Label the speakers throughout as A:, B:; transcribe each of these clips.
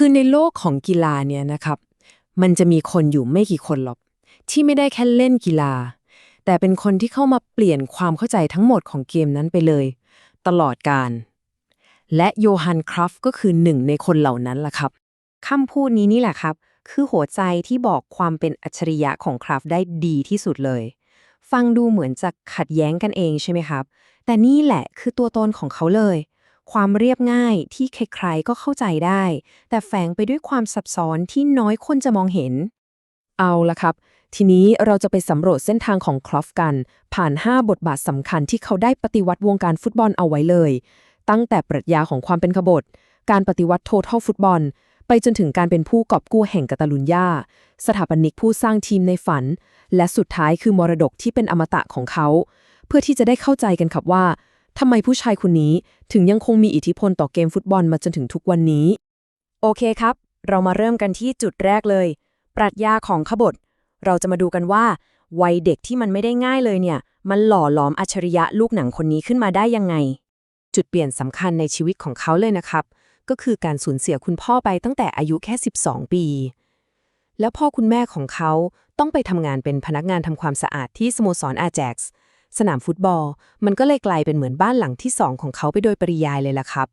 A: คือในโลกของกีฬาเนี่ยนะครับ มันจะมีคนอยู่ไม่กี่คนหรอก ที่ไม่ได้แค่เล่นกีฬา แต่เป็นคนที่เข้ามาเปลี่ยนความเข้าใจทั้งหมดของเกมนั้นไปเลย ตลอดการ และโยฮันครัฟก็คือหนึ่งในคนเหล่านั้นล่ะครับ
B: คำพูดนี้นี่แหละครับ คือหัวใจที่บอกความเป็นอัจฉริยะของคราฟได้ดีที่สุดเลย ฟังดูเหมือนจะขัดแย้งกันเองใช่ไหมครับ แต่นี่แหละคือตัวตนของเขาเลย ความเรียบง่ายที่ใครๆก็เข้าใจได้ แต่แฝงไปด้วยความซับซ้อนที่น้อยคนจะมองเห็น
A: เอาละครับ ทีนี้เราจะไปสำรวจเส้นทางของครอฟกัน ผ่าน 5 บทบาทสำคัญที่เขาได้ปฏิวัติวงการฟุตบอลเอาไว้เลย ตั้งแต่ปรัชญาของความเป็นขบฏ การปฏิวัติโททัลฟุตบอล ไปจนถึงการเป็นผู้กอบกู้แห่งกาตาลุญญาสถาปนิกผู้สร้างทีมในฝัน และสุดท้ายคือมรดกที่เป็นอมตะของเขา เพื่อที่จะได้เข้าใจกันครับว่า ทำไมผู้ชายคนนี้ถึงยังคงมีอิทธิพลต่อเกมฟุตบอลมาจนถึงทุกวันนี้
B: โอเคครับ เรามาเริ่มกันที่จุดแรกเลย ปรัชญาของขบฏ เราจะมาดูกันว่า วัยเด็กที่มันไม่ได้ง่ายเลยเนี่ย มันหล่อหลอมอัจฉริยะลูกหนังคนนี้ขึ้นมาได้ยังไง
A: จุดเปลี่ยนสำคัญในชีวิตของเขาเลยนะครับ ก็คือการสูญเสียคุณพ่อไปตั้งแต่อายุแค่ 12 ปี แล้วพ่อคุณแม่ของเขาต้องไปทำงานเป็นพนักงานทำความสะอาดที่สโมสรอาแจ็กซ์ สนามฟุตบอล มันก็เลยกลายเป็นเหมือนบ้านหลังที่สองของเขาไปโดยปริยายเลยล่ะครับ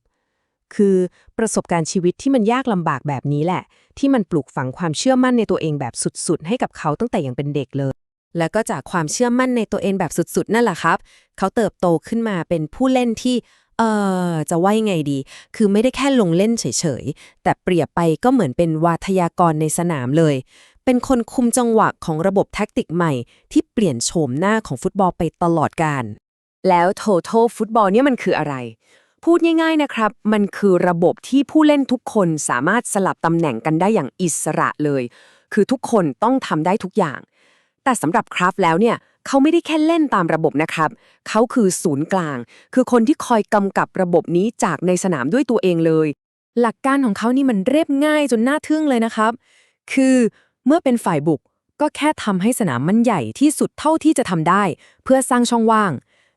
A: คือประสบการณ์ชีวิตที่มันยากลำบากแบบนี้แหละ ที่มันปลูกฝังความเชื่อมั่นในตัวเองแบบสุดๆ ให้กับเขาตั้งแต่ยังเป็นเด็กเลย แล้วก็จากความเชื่อมั่นในตัวเองแบบสุดๆ นั่นแหละครับ เขาเติบโตขึ้นมาเป็นผู้เล่นที่เอ่อจะว่ายังไงดี คือไม่ได้แค่ลงเล่นเฉยๆ แต่เปรียบไปก็เหมือนเป็นวาทยากรในสนามเลย เป็นคนคุมจังหวะของระบบแท็กติกใหม่ ที่เปลี่ยนโฉมหน้าของฟุตบอลไปตลอดกาลแล้ว Total ฟุตบอลเนี่ยมันคืออะไร พูดง่ายๆนะครับ มันคือระบบที่ผู้เล่นทุกคนสามารถสลับตำแหน่งกันได้อย่างอิสระเลย คือทุกคนต้องทำได้ทุกอย่าง แต่สำหรับคราฟแล้วเนี่ยเขาไม่ได้แค่เล่นตามระบบนะครับ เขาคือศูนย์กลาง คือคนที่คอยกำกับระบบนี้จากในสนามด้วยตัวเองเลย หลักการของเขานี่มันเรียบง่ายจนน่าทึ่งเลยนะครับ คือ เมื่อเป็นฝ่ายบุกก็แค่ทำให้สนามมันใหญ่ที่สุดเท่าที่จะทำได้ เพื่อสร้างช่องว่าง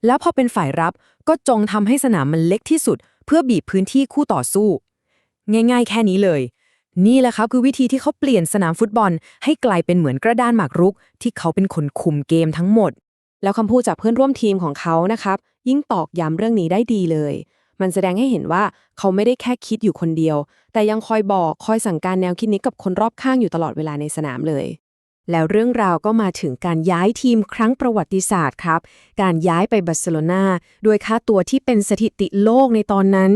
A: แล้วพอเป็นฝ่ายรับก็จงทำให้สนามมันเล็กที่สุด เพื่อบีบพื้นที่คู่ต่อสู้ ง่าย ๆ แค่นี้เลย นี่แหละครับคือวิธีที่เขาเปลี่ยนสนามฟุตบอล ให้กลายเป็นเหมือนกระดานหมากรุก ที่เขาเป็นคนคุมเกมทั้งหมด แล้วคำพูดจากเพื่อนร่วมทีมของเขานะครับ ยิ่งตอกย้ำเรื่องนี้ได้ดีเลย มันแสดงให้เห็นว่าเขาไม่ได้แค่คิดอยู่คนเดียว แต่ยังคอยบอกคอยสั่งการแนวคิดนี้กับคนรอบข้างอยู่ตลอดเวลาในสนามเลย แล้วเรื่องราวก็มาถึงการย้ายทีมครั้งประวัติศาสตร์ครับ การย้ายไปบาร์เซโลนาด้วยค่าตัวที่เป็นสถิติโลกในตอนนั้น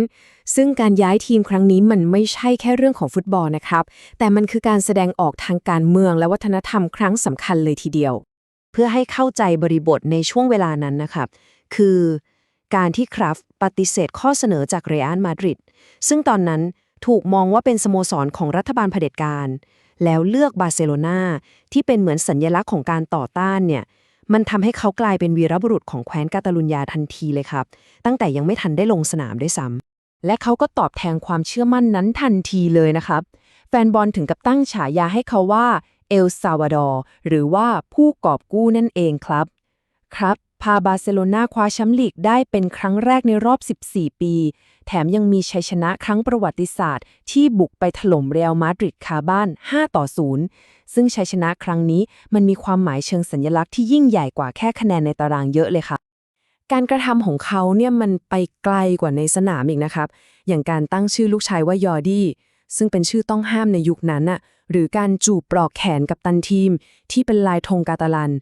A: ซึ่งการย้ายทีมครั้งนี้มันไม่ใช่แค่เรื่องของฟุตบอลนะครับ แต่มันคือการแสดงออกทางการเมืองและวัฒนธรรมครั้งสำคัญเลยทีเดียว เพื่อให้เข้าใจบริบทในช่วงเวลานั้นนะครับคือ การที่คราฟปฏิเสธข้อเสนอจากเรอัลมาดริดซึ่งตอนนั้นถูกมองว่าเป็นสโมสรของรัฐบาลเผด็จการ แล้วเลือกบาร์เซโลนาที่เป็นเหมือนสัญญลักษณ์ของการต่อต้านเนี่ยมันทำให้เขากลายเป็นวีรบุรุษของแคว้นกาตาลุญญาทันทีเลยครับ ตั้งแต่ยังไม่ทันได้ลงสนามด้วยซ้ำและเขาก็ตอบแทนความเชื่อมั่นนั้นทันทีเลยนะครับ แฟนบอลถึงกับตั้งฉายาให้เขาว่าเอลซาวาดอร์หรือว่าผู้กอบกู้นั่นเองครับ ครับ พาบาร์เซโลนาคว้าแชมป์ลีกได้เป็นครั้งแรกในรอบ 14 ปี แถมยังมีชัยชนะครั้งประวัติศาสตร์ ที่บุกไปถล่มเรอัลมาดริดคาบ้าน 5 ต่อ 0 ซึ่งชัยชนะครั้งนี้มันมีความหมายเชิงสัญลักษณ์ที่ยิ่งใหญ่กว่าแค่คะแนนในตารางเยอะเลยค่ะการกระทำของเขาเนี่ยมันไปไกลกว่าในสนามอีกนะครับ อย่างการตั้งชื่อลูกชายว่ายอร์ดี้ซึ่งเป็นชื่อต้องห้ามในยุคนั้นน่ะ หรือการจูบปลอกแขนกับตันทีม ที่เป็นลายธงกาตาลัน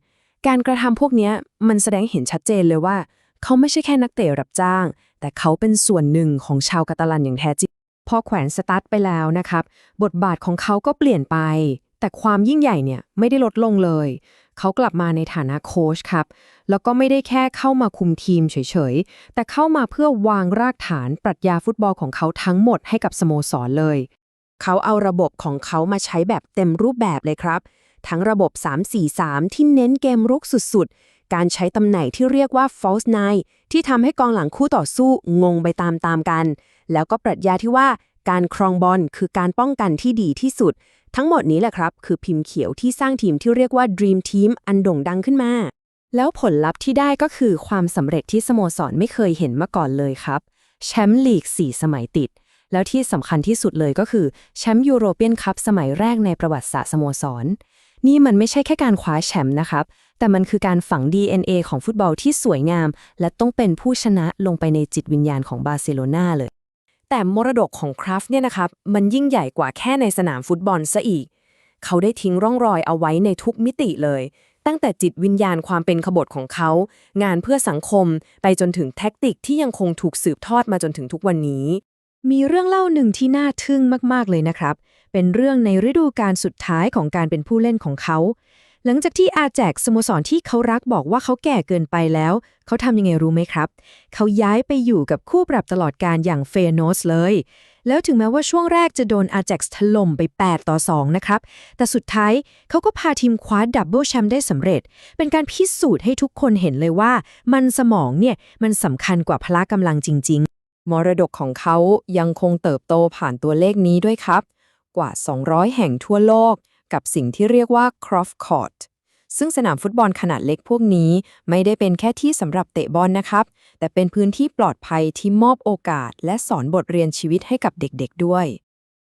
A: การกระทำพวกนี้มันแสดงเห็นชัดเจนเลยว่า เขาไม่ใช่แค่นักเตะรับจ้าง แต่เขาเป็นส่วนหนึ่งของชาวกาตาลันอย่างแท้จริงพอแขวนสตาร์ทไปแล้วนะครับ บทบาทของเขาก็เปลี่ยนไป แต่ความยิ่งใหญ่เนี่ยไม่ได้ลดลงเลย เขากลับมาในฐานะโค้ชครับ แล้วก็ไม่ได้แค่เข้ามาคุมทีมเฉยๆ แต่เข้ามาเพื่อวางรากฐานปรัชญาฟุตบอลของเขาทั้งหมดให้กับสโมสรเลย เขาเอาระบบของเขามาใช้แบบเต็มรูปแบบเลยครับ ทั้งระบบ 3-4-3 ที่เน้นเกมรุกสุดๆ การใช้ตำแหน่งที่เรียกว่า false nine ที่ทำให้กองหลังคู่ต่อสู้งงไปตามๆกัน แล้วก็ปรัชญาที่ว่าการครองบอลคือการป้องกันที่ดีที่สุด ทั้งหมดนี้แหละครับ คือพิมพ์เขียวที่สร้างทีมที่เรียกว่า Dream Team อันโด่งดังขึ้นมา แล้วผลลัพธ์ที่ได้ก็คือความสำเร็จที่สโมสรไม่เคยเห็นมาก่อนเลยครับแชมป์ลีก 4 สมัยติด
B: แล้วที่สำคัญที่สุดเลยก็คือแชมป์ยูโรเปียนคัพสมัยแรกในประวัติศาสตร์สโมสร นี่มันไม่ใช่แค่การคว้าแชมป์นะครับ แต่มันคือการฝัง DNA ของฟุตบอลที่สวยงาม และต้องเป็นผู้ชนะลงไปในจิตวิญญาณของบาร์เซโลนาเลย
A: แต่มรดกของคราฟเนี่ยนะครับ มันยิ่งใหญ่กว่าแค่ในสนามฟุตบอลซะอีก เขาได้ทิ้งร่องรอยเอาไว้ในทุกมิติเลย ตั้งแต่จิตวิญญาณความเป็นขบฏของเขา งานเพื่อสังคม ไปจนถึงแท็กติกที่ยังคงถูกสืบทอดมาจนถึงทุกวันนี้
B: มีเรื่องเล่าหนึ่งที่น่าทึ่งมาก ๆ เลยนะครับ เป็นเรื่องในฤดูกาลสุดท้ายของการเป็นผู้เล่นของเขา หลังจากที่อาแจกสโมสรที่เขารักบอกว่าเขาแก่เกินไปแล้ว เขาทำยังไงรู้ไหมครับ เขาย้ายไปอยู่กับคู่ปรับตลอดการอย่างเฟโนสเลย แล้วถึงแม้ว่าช่วงแรกจะโดนอาแจ็กถล่มไป 8 ต่อ 2 นะครับ แต่สุดท้ายเขาก็พาทีมคว้าดับเบิลแชมป์ได้สำเร็จ เป็นการพิสูจน์ให้ทุกคนเห็นเลยว่า มันสมองเนี่ยมันสำคัญกว่าพละกำลังจริง ๆ
A: มรดกของเขายังคงเติบโตผ่านตัวเลขนี้ด้วยครับ กว่า 200 แห่งทั่วโลก กับสิ่งที่เรียกว่า Croft Court ซึ่งสนามฟุตบอลขนาดเล็กพวกนี้ไม่ได้เป็นแค่ที่สำหรับเตะบอลนะครับ แต่เป็นพื้นที่ปลอดภัยที่มอบโอกาส และสอนบทเรียนชีวิตให้กับเด็กๆด้วย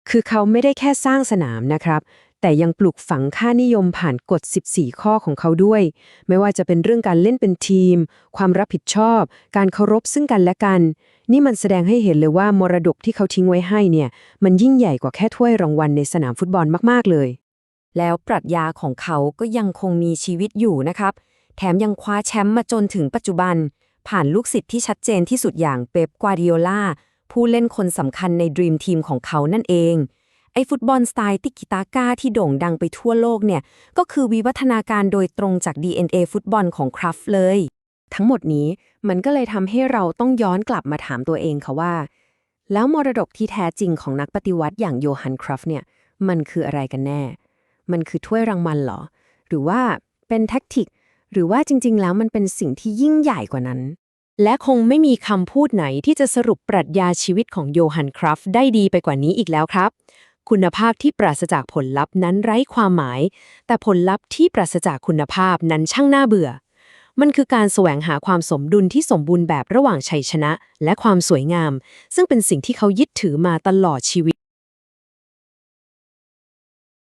B: คือเขาไม่ได้แค่สร้างสนามนะครับ แต่ยังปลูกฝังค่านิยมผ่านกฎ 14 ข้อของเขาด้วย ไม่ว่าจะเป็นเรื่องการเล่นเป็นทีม ความรับผิดชอบ การเคารพซึ่งกันและกัน นี่มันแสดงให้เห็นเลยว่ามรดกที่เขาทิ้งไว้ให้เนี่ย มันยิ่งใหญ่กว่าแค่ถ้วยรางวัลในสนามฟุตบอลมาก ๆ เลย แล้วปรัชญาของเขาก็ยังคงมีชีวิตอยู่นะครับ แถมยังคว้าแชมป์มาจนถึงปัจจุบัน ผ่านลูกศิษย์ที่ชัดเจนที่สุดอย่างเป๊ป กวาดิโอลาผู้เล่นคนสำคัญในดรีมทีมของเขานั่นเอง อ้ฟุตบอลสไตล์ติกิตาก้าที่โด่งดังไปทั่วโลกเนี่ย ก็คือวิวัฒนาการโดยตรงจาก DNA ฟุตบอลของคราฟเลย ทั้งหมดนี้มันก็เลยทำให้เราต้องย้อนกลับมาถามตัวเองค่ะว่า แล้วมรดกที่แท้จริงของนักปฏิวัติอย่างโยฮันคราฟเนี่ย มันคืออะไรกันแน่ มันคือถ้วยรางวัลเหรอ หรือว่าเป็นแท็กติก หรือว่าจริง ๆ แล้วมันเป็นสิ่งที่ยิ่งใหญ่กว่านั้น
A: และคงไม่มีคำพูดไหนที่จะสรุปปรัชญาชีวิตของโยฮันคราฟได้ดีไปกว่านี้อีกแล้วครับ คุณภาพที่ปราศจากผลลัพธ์นั้นไร้ความหมาย แต่ผลลัพธ์ที่ปราศจากคุณภาพนั้นช่างน่าเบื่อ มันคือการแสวงหาความสมดุลที่สมบูรณ์แบบระหว่างชัยชนะ และความสวยงาม ซึ่งเป็นสิ่งที่เขายึดถือมาตลอดชีวิต